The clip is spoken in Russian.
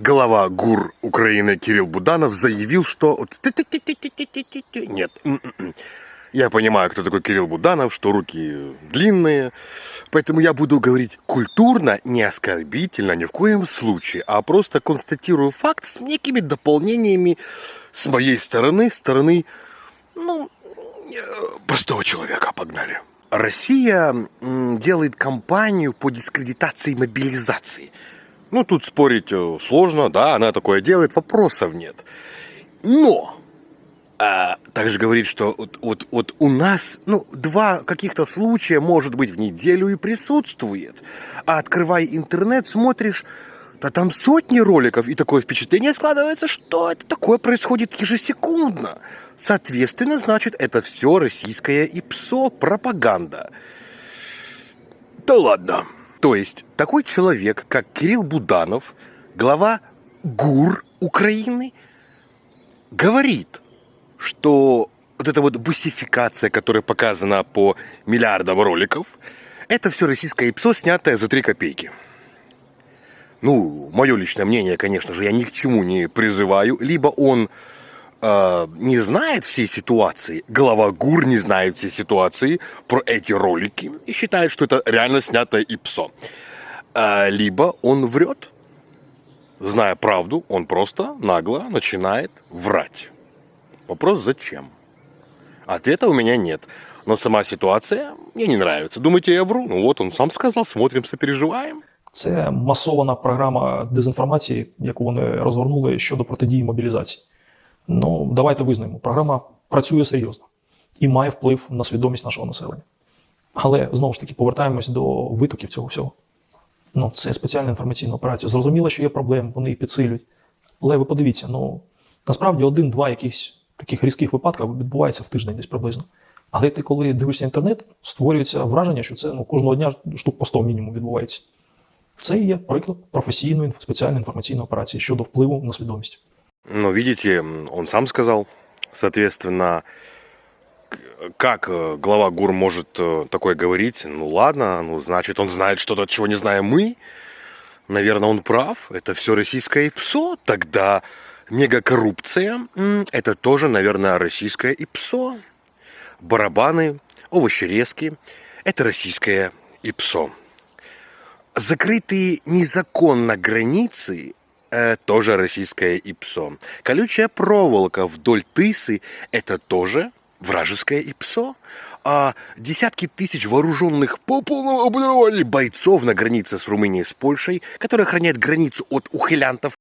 глава ГУР Украины Кирилл Буданов заявил, что... Нет. Я понимаю, кто такой Кирилл Буданов, что руки длинные. Поэтому я буду говорить культурно, не оскорбительно, ни в коем случае, а просто констатирую факт с некими дополнениями с моей стороны, стороны, ну, э, простого человека. Погнали. Россия делает кампанию по дискредитации мобилизации. Ну, тут спорить э, сложно, да, она такое делает, вопросов нет. Но а, также говорит, что вот, вот, вот у нас, ну, два каких-то случая, может быть, в неделю и присутствует. А открывая интернет, смотришь, да там сотни роликов, и такое впечатление складывается, что это такое происходит ежесекундно. Соответственно, значит, это все российское ИПСО, пропаганда. Да ладно. То есть, такой человек, как Кирилл Буданов, глава ГУР Украины, говорит, что вот эта вот бусификация, которая показана по миллиардам роликов, это все российское ИПСО, снятое за 3 копейки. Ну, мое личное мнение, конечно же, я ни к чему не призываю. Либо он э, не знает всей ситуации, глава ГУР не знает всей ситуации про эти ролики и считает, что это реально снятое ИПСО. Э, либо он врет, зная правду, он просто нагло начинает врать. Вопрос зачем? Ответа у меня нет. Но сама ситуация мне не нравится. Думаете, я вру? Ну вот он сам сказал, смотрим, сопереживаем. Це масована програма дезінформації, яку вони розгорнули щодо протидії мобілізації. Ну, давайте визнаємо, програма працює серйозно і має вплив на свідомість нашого населення. Але знову ж таки повертаємось до витоків цього всього. Ну, це спеціальна інформаційна операція. Зрозуміло, що є проблеми, вони їх підсилюють. Але ви подивіться, ну насправді один-два якихось таких різких випадків відбувається в тиждень десь приблизно. Але ти, коли дивишся інтернет, створюється враження, що це ну, кожного дня штук по 100 мінімум відбувається. Це є приклад професійної спеціальної інформаційної операції щодо впливу на свідомість. Но видите, он сам сказал, соответственно, как э, глава ГУР может э, такое говорить? Ну ладно, ну значит он знает что-то, чего не знаем мы. Наверное, он прав. Это все российское ИПСО. Тогда мегакоррупция это тоже, наверное, российское ИПСО. Барабаны, овощерезки – это российское ИПСО. Закрытые незаконно границы э, тоже российское ИПСО. Колючая проволока вдоль Тысы – это тоже вражеское ИПСО. А десятки тысяч вооруженных по полному бойцов на границе с Румынией с Польшей, которые охраняют границу от ухилянтов,